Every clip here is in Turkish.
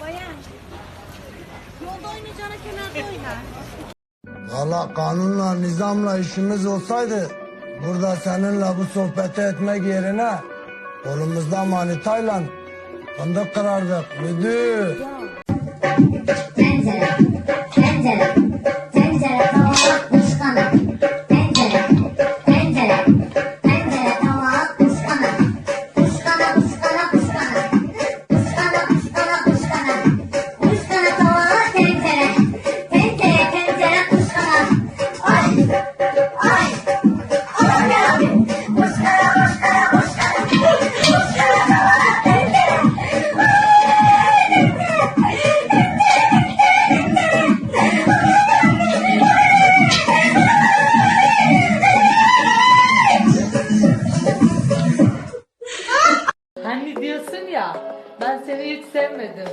Bayan. Yolda oynayacağına kenarda oyna. Valla kanunla, nizamla işimiz olsaydı burada seninle bu sohbeti etmek yerine kolumuzda manitayla fındık kırardık müdür. Tencere, Hani diyorsun ya ben seni hiç sevmedim.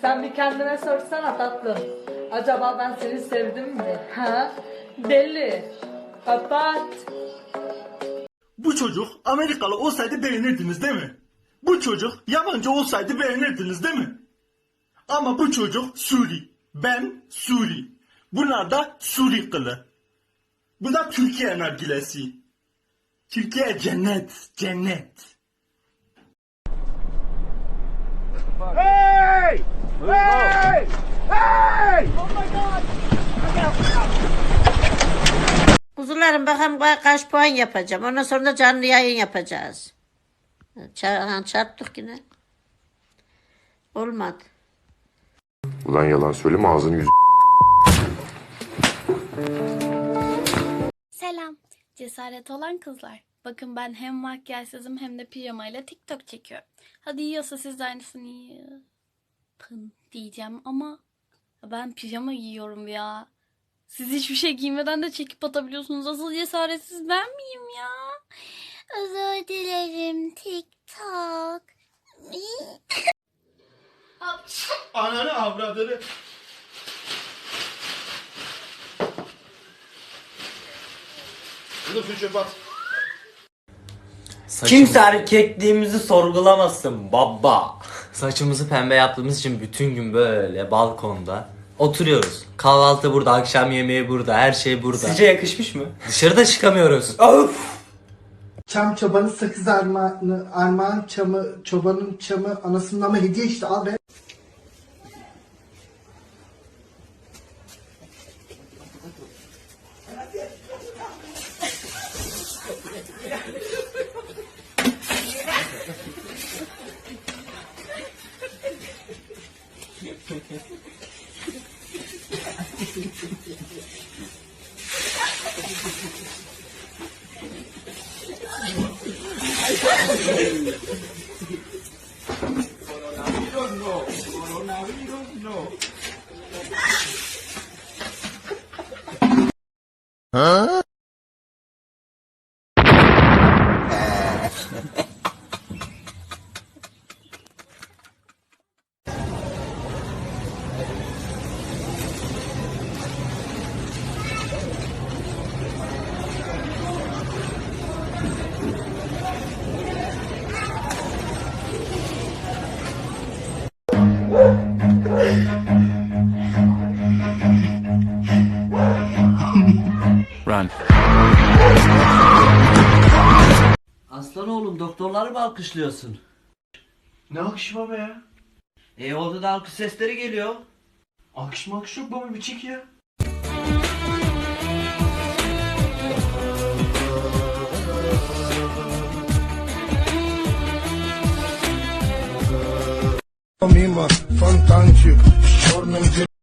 Sen bir kendine sorsana tatlım. Acaba ben seni sevdim mi? Ha? Deli. Kapat. Bu çocuk Amerikalı olsaydı beğenirdiniz değil mi? Bu çocuk yabancı olsaydı beğenirdiniz değil mi? Ama bu çocuk Suri. Ben Suri. Bunlar da Suri kılı. Bu da Türkiye nargilesi. Türkiye cennet, cennet. Kuzularım bakalım ka- kaç puan yapacağım. Ondan sonra da canlı yayın yapacağız. Ça- çarptık yine. Olmadı. Ulan yalan söyleme ağzını yüz... Selam. Cesaret olan kızlar. Bakın ben hem makyajsızım hem de pijamayla TikTok çekiyorum. Hadi yiyorsa siz de aynısını yapın diyeceğim ama ben pijama giyiyorum ya. Siz hiçbir şey giymeden de çekip atabiliyorsunuz. Asıl cesaretsiz ben miyim ya? Özür dilerim TikTok. Ananı avradını. Bunu su çöp at. Kimse erkekliğimizi sorgulamasın baba. Saçımızı pembe yaptığımız için bütün gün böyle balkonda oturuyoruz. Kahvaltı burada, akşam yemeği burada, her şey burada. Sizce yakışmış mı? Dışarıda çıkamıyoruz. Çam çobanın sakız armağanı, armağan çamı, çobanın çamı anasının ama hediye işte al be. coronavirus no, coronavirus no. ¿Ah? Aslan oğlum doktorları mı alkışlıyorsun? Ne akışı baba ya? E orada da alkış sesleri geliyor. Akış mı akış yok baba bir çek ya. Mimar, fantancı, çornum